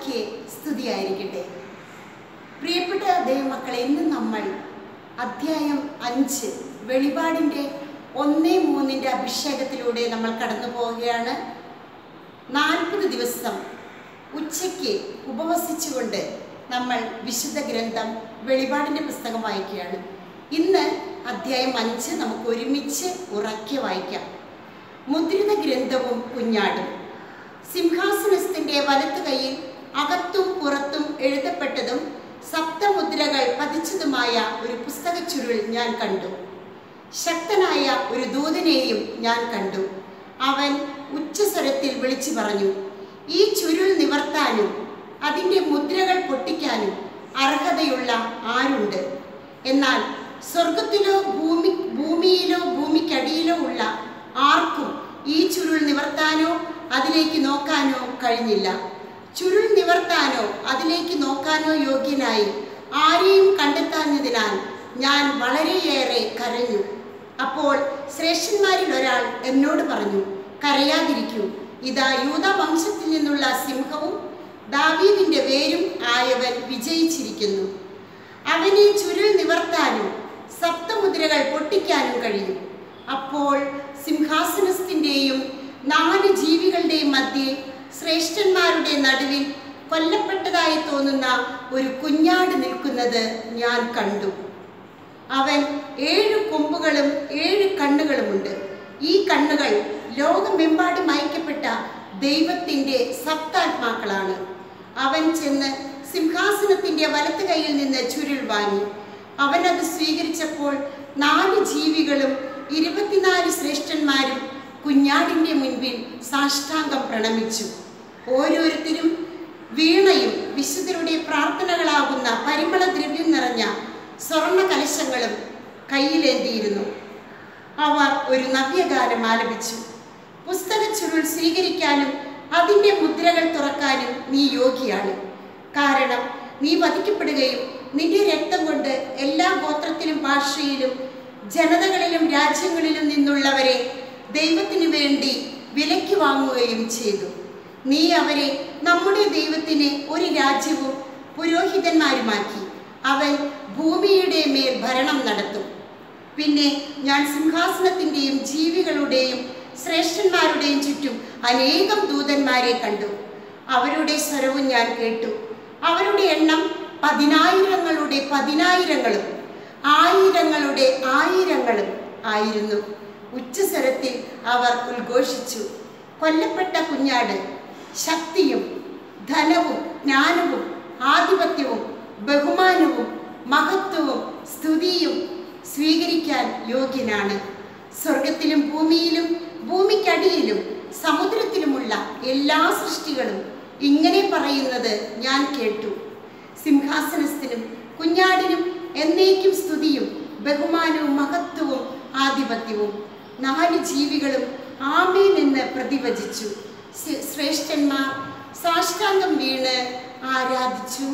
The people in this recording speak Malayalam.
മിശിഹായ്ക്ക് സ്തുതിയായിരിക്കട്ടെ. പ്രിയപ്പെട്ട ദൈവമക്കളെ ഇന്ന് നമ്മൾ അധ്യായം അഞ്ച് വെളിപാടിന്റെ ഒന്ന് മൂന്നിന്റെ അഭിഷേകത്തിലൂടെ നമ്മൾ കടന്നു പോവുകയാണ്. നാൽപ്പത് ദിവസം ഉച്ചയ്ക്ക് ഉപവസിച്ചുകൊണ്ട് നമ്മൾ വിശുദ്ധ ഗ്രന്ഥം വെളിപാടിന്റെ പുസ്തകം വായിക്കുകയാണ്. ഇന്ന് അധ്യായം അഞ്ച് നമുക്ക് ഒരുമിച്ച് ഉറക്കെ വായിക്കാം. മുദ്രിത ഗ്രന്ഥവും കുഞ്ഞാടും. സിംഹാസനസ്ഥന്റെ വലത്ത് കൈയിൽ അകത്തും പുറത്തും എഴുതപ്പെട്ടതും സപ്തമുദ്രകൾ പതിച്ചതുമായ ഒരു പുസ്തക ചുരുൾ ഞാൻ കണ്ടു. ശക്തനായ ഒരു ദൂതനെയും ഞാൻ കണ്ടു. അവൻ ഉച്ചസ്വരത്തിൽ വിളിച്ചു പറഞ്ഞു ഈ ചുരുൾ നിവർത്താനും അതിന്റെ മുദ്രകൾ പൊട്ടിക്കാനും അർഹതയുള്ള ആരുണ്ട്? എന്നാൽ സ്വർഗത്തിലോ ഭൂമി ഭൂമിയിലോ ഭൂമിക്കടിയിലോ ഉള്ള ആർക്കും ഈ ചുരുൾ നിവർത്താനോ അതിലേക്ക് നോക്കാനോ കഴിഞ്ഞില്ല. ചുരുൾ നിവർത്താനോ അതിലേക്ക് നോക്കാനോ യോഗ്യനായി ആരെയും കണ്ടെത്താഞ്ഞതിനാൽ ഞാൻ വളരെയേറെ കരഞ്ഞു. അപ്പോൾ ശ്രേഷ്ഠന്മാരിൽ ഒരാൾ എന്നോട് പറഞ്ഞു കരയാതിരിക്കൂ. ഇതാ യൂത വംശത്തിൽ നിന്നുള്ള സിംഹവും ദാവീദിന്റെ വേരും ആയവൻ വിജയിച്ചിരിക്കുന്നു. അവനെ ചുരുൾ നിവർത്താനും സപ്തമുദ്രകൾ പൊട്ടിക്കാനും കഴിയും. അപ്പോൾ സിംഹാസനത്തിന്റെയും നാല് ജീവികളുടെയും മധ്യേ ശ്രേഷ്ഠന്മാരുടെ നടുവിൽ കൊല്ലപ്പെട്ടതായി തോന്നുന്ന ഒരു കുഞ്ഞാട് നിൽക്കുന്നത് ഞാൻ കണ്ടു. അവൻ ഏഴ് കൊമ്പുകളും ഏഴ് കണ്ണുകളുമുണ്ട്. ഈ കണ്ണുകൾ ലോകമെമ്പാടും അയക്കപ്പെട്ട ദൈവത്തിന്റെ സപ്താത്മാക്കളാണ്. അവൻ ചെന്ന് സിംഹാസനത്തിന്റെ വലത്ത് കൈയിൽ നിന്ന് ചുരുൾ വാങ്ങി. അവനത് സ്വീകരിച്ചപ്പോൾ നാല് ജീവികളും ഇരുപത്തിനാല് ശ്രേഷ്ഠന്മാരും കുഞ്ഞാടിന്റെ മുൻപിൽ സാഷ്ടാംഗം പ്രണമിച്ചു. ഓരോരുത്തരും വീണയും വിശുദ്ധരുടെ പ്രാർത്ഥനകളാകുന്ന പരിമള ദ്രവ്യം നിറഞ്ഞ സ്വർണ കലശങ്ങളും കയ്യിലേന്തിയിരുന്നു. അവർ ഒരു നവ്യഗാനം ആലപിച്ചു. പുസ്തക ചുരുൾ സ്വീകരിക്കാനും അതിന്റെ മുദ്രകൾ തുറക്കാനും നീ യോഗിയാണ് കാരണം നീ വധിക്കപ്പെടുകയും നിന്റെ രക്തം കൊണ്ട് എല്ലാ ഗോത്രത്തിലും ഭാഷയിലും ജനതകളിലും രാജ്യങ്ങളിലും നിന്നുള്ളവരെ ദൈവത്തിനു വേണ്ടി വിലയ്ക്ക് വാങ്ങുകയും ചെയ്തു. നീ അവരെ നമ്മുടെ ദൈവത്തിന് ഒരു രാജ്യവും പുരോഹിതന്മാരുമാക്കി. അവൻ ഭൂമിയുടെ മേൽ ഭരണം നടത്തും. പിന്നെ ഞാൻ സിംഹാസനത്തിന്റെയും ജീവികളുടെയും ശ്രേഷ്ഠന്മാരുടെയും ചുറ്റും അനേകം ദൂതന്മാരെ കണ്ടു. അവരുടെ സ്വരവും ഞാൻ കേട്ടു. അവരുടെ എണ്ണം പതിനായിരങ്ങളുടെ പതിനായിരങ്ങളും ആയിരങ്ങളുടെ ആയിരങ്ങളും ആയിരുന്നു. ഉച്ചസ്വരത്തിൽ അവർ ഉദ്ഘോഷിച്ചു. കൊല്ലപ്പെട്ട കുഞ്ഞാട് ശക്തിയും ധനവും ജ്ഞാനവും ആധിപത്യവും ബഹുമാനവും മഹത്വവും സ്തുതിയും സ്വീകരിക്കാൻ യോഗ്യനാണ്. സ്വർഗത്തിലും ഭൂമിയിലും ഭൂമിക്കടിയിലും സമുദ്രത്തിലുമുള്ള എല്ലാ സൃഷ്ടികളും ഇങ്ങനെ പറയുന്നത് ഞാൻ കേട്ടു. സിംഹാസനത്തിനും കുഞ്ഞാടിനും എന്നേക്കും സ്തുതിയും ബഹുമാനവും മഹത്വവും ആധിപത്യവും നാല് ജീവികളും ആമേൻ എന്ന് പ്രതിവചിച്ചു. ശ്രേഷ്ഠന്മാർ സാഷ്ടാംഗം വീണ് ആരാധിച്ചു.